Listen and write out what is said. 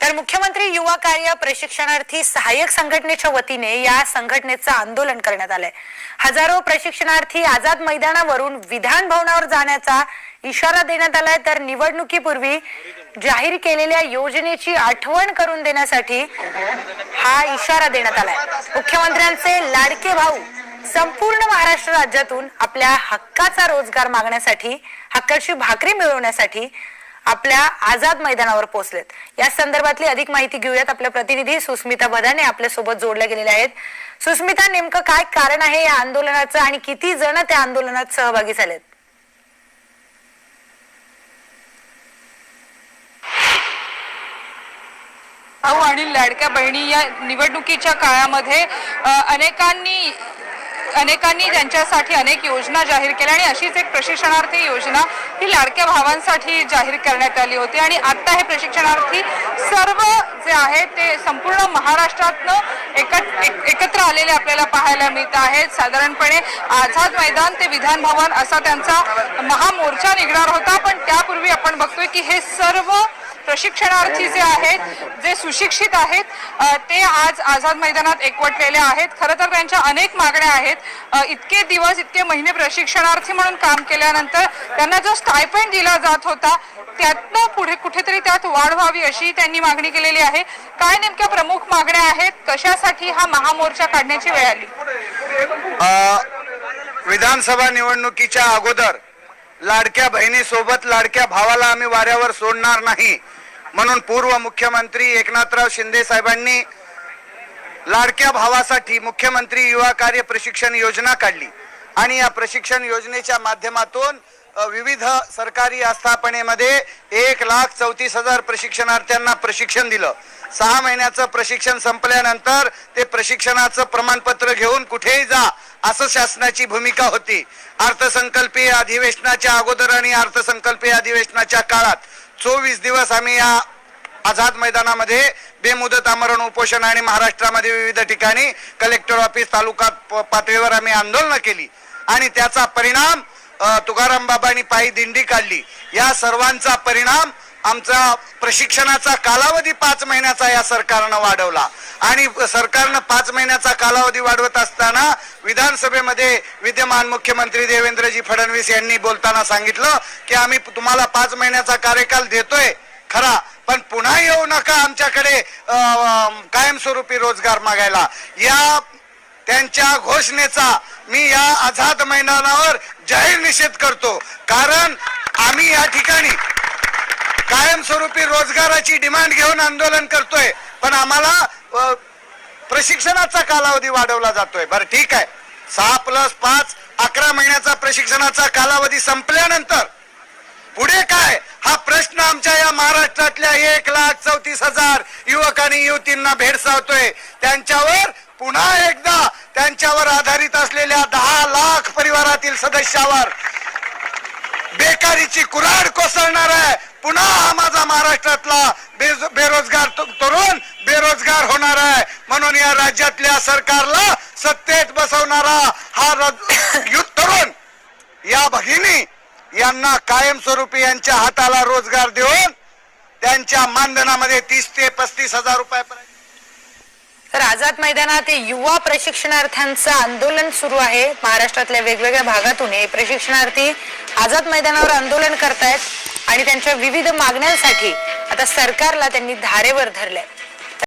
तर मुख्यमंत्री युवा कार्य प्रशिक्षणार्थी सहाय्यक संघटनेच्या वतीने या संघटनेचं आंदोलन करण्यात आलंय. हजारो प्रशिक्षणार्थी आझाद मैदानावरून विधान भवनावर जाण्याचा इशारा देण्यात आलाय. तर निवडणुकीपूर्वी जाहीर केलेल्या योजनेची आठवण करून देण्यासाठी हा इशारा देण्यात आलाय. मुख्यमंत्र्यांचे लाडके भाऊ संपूर्ण महाराष्ट्र राज्यातून आपल्या हक्काचा रोजगार मागण्यासाठी हक्काची भाकरी मिळवण्यासाठी आपल्या आझाद मैदानावर पोहोचलेत. या संदर्भातली अधिक माहिती घेऊयात. आपल्या प्रतिनिधी सुस्मिता बदाने आपल्यासोबत जोडल्या गेलेल्या आहेत. सुस्मिता नेमकं काय कारण आहे या आंदोलनाचं आणि किती जण त्या आंदोलनात सहभागी झालेत? अहो आणि लाडक्या बहिणी या निवडणुकीच्या काळामध्ये अनेकांनी अनेकांनी त्यांच्यासाठी अनेक योजना जाहीर केल्या आणि अशीच एक प्रशिक्षणार्थी योजना ही लाडक्या भावांसाठी जाहीर करण्यात आली होती. आणि आत्ता हे प्रशिक्षणार्थी सर्व जे आहेत ते संपूर्ण महाराष्ट्रातनं एकत्र एक- एकत्र आलेले आपल्याला पाहायला मिळत आहेत. साधारणपणे आझाद मैदान ते विधान भवन असा त्यांचा महामोर्चा निघणार होता. पण त्यापूर्वी आपण बघतोय की हे सर्व प्रशिक्षणार्थी जे आहेत जे सुशिक्षित आहेत ते आज आझाद मैदानात एकवटलेले आहेत. खरं तर त्यांच्या अनेक मागण्या आहेत. इतके दिवस इतके महिने प्रशिक्षणार्थी म्हणून काम केल्यानंतर त्यांना जो स्टायपेंड दिला जात होता त्यातनं पुढे कुठेतरी त्यात वाढ व्हावी अशी त्यांनी मागणी केलेली आहे. काय नेमक्या प्रमुख मागण्या आहेत? कशासाठी हा महामोर्चा काढण्याची वेळ आली? विधानसभा निवडणुकीच्या अगोदर लाडक्या बहिणीसोबत लाडक्या भावाला आम्ही वाऱ्यावर सोडणार नाही. म्हणून पूर्व मुख्यमंत्री एकनाथराव शिंदे साहेबांनी लाडक्या भावासाठी मुख्यमंत्री युवा कार्य प्रशिक्षण योजना काढली. आणि या प्रशिक्षण योजनेच्या माध्यमातून विविध सरकारी आस्थापनेमध्ये एक लाख चौतीस हजार प्रशिक्षणार्थ्यांना प्रशिक्षण दिलं. सहा महिन्याचं प्रशिक्षण संपल्यानंतर ते प्रशिक्षणाचं प्रमाणपत्र घेऊन कुठेही जा असं शासनाची भूमिका होती. अर्थसंकल्पीय अधिवेशनाच्या अगोदर आणि अर्थसंकल्पीय अधिवेशनाच्या काळात चोवीस दिवस आम्ही या आझाद मैदानामध्ये बेमुदत आमरण उपोषण आणि महाराष्ट्रामध्ये विविध ठिकाणी कलेक्टर ऑफिस तालुका प- पातळीवर आम्ही आंदोलनं केली. आणि त्याचा परिणाम तुकाराम बाबांनी पायी दिंडी काढली. या सर्वांचा परिणाम आमचा प्रशिक्षणाचा कालावधी पाच महिन्याचा या सरकारनं वाढवला. आणि सरकारनं पाच महिन्याचा कालावधी वाढवत असताना विधानसभेमध्ये विद्यमान मुख्यमंत्री देवेंद्रजी फडणवीस यांनी बोलताना सांगितलं की आम्ही तुम्हाला पाच महिन्याचा कार्यकाल देतोय खरा पण पुन्हा येऊ नका आमच्याकडे कायमस्वरूपी रोजगार मागायला. या त्यांच्या घोषणेचा मी या आझाद मैदानावर जाहीर निषेध करतो. कारण आम्ही या ठिकाणी कायमस्वरूपी रोजगाराची डिमांड घेऊन आंदोलन करतोय पण आम्हाला प्रशिक्षणाचा कालावधी वाढवला जातोय. बरं ठीक आहे. सहा प्लस पाच अकरा महिन्याचा प्रशिक्षणाचा कालावधी संपल्यानंतर पुढे काय? हा प्रश्न आमच्या या महाराष्ट्रातल्या एक लाख चौतीस हजार युवक आणि युवतींना भेडसावतोय. त्यांच्यावर पुन्हा एकदा त्यांच्यावर आधारित असलेल्या दहा लाख परिवारातील सदस्यावर बेकारीची कुऱ्हाड कोसळणार आहे. पुन्हा हा माझा महाराष्ट्रातला बेज- बेरोजगार तरुण बेरोजगार होणार आहे. म्हणून या राज्यातल्या सरकारला सत्तेत बसवणारा हा युथ तरुण या भगिनी यांना कायमस्वरूपी यांच्या हाताला रोजगार देऊन त्यांच्या मानधनामध्ये तीस ते पस्तीस हजार रुपयापर्यंत तर आझाद मैदानात युवा प्रशिक्षणार्थ्यांचं आंदोलन सुरू आहे. महाराष्ट्रातल्या वेगवेगळ्या भागातून हे प्रशिक्षणार्थी आझाद मैदानावर आंदोलन करतायत. आणि त्यांच्या विविध मागण्यांसाठी आता सरकारला त्यांनी धारेवर धरलंय.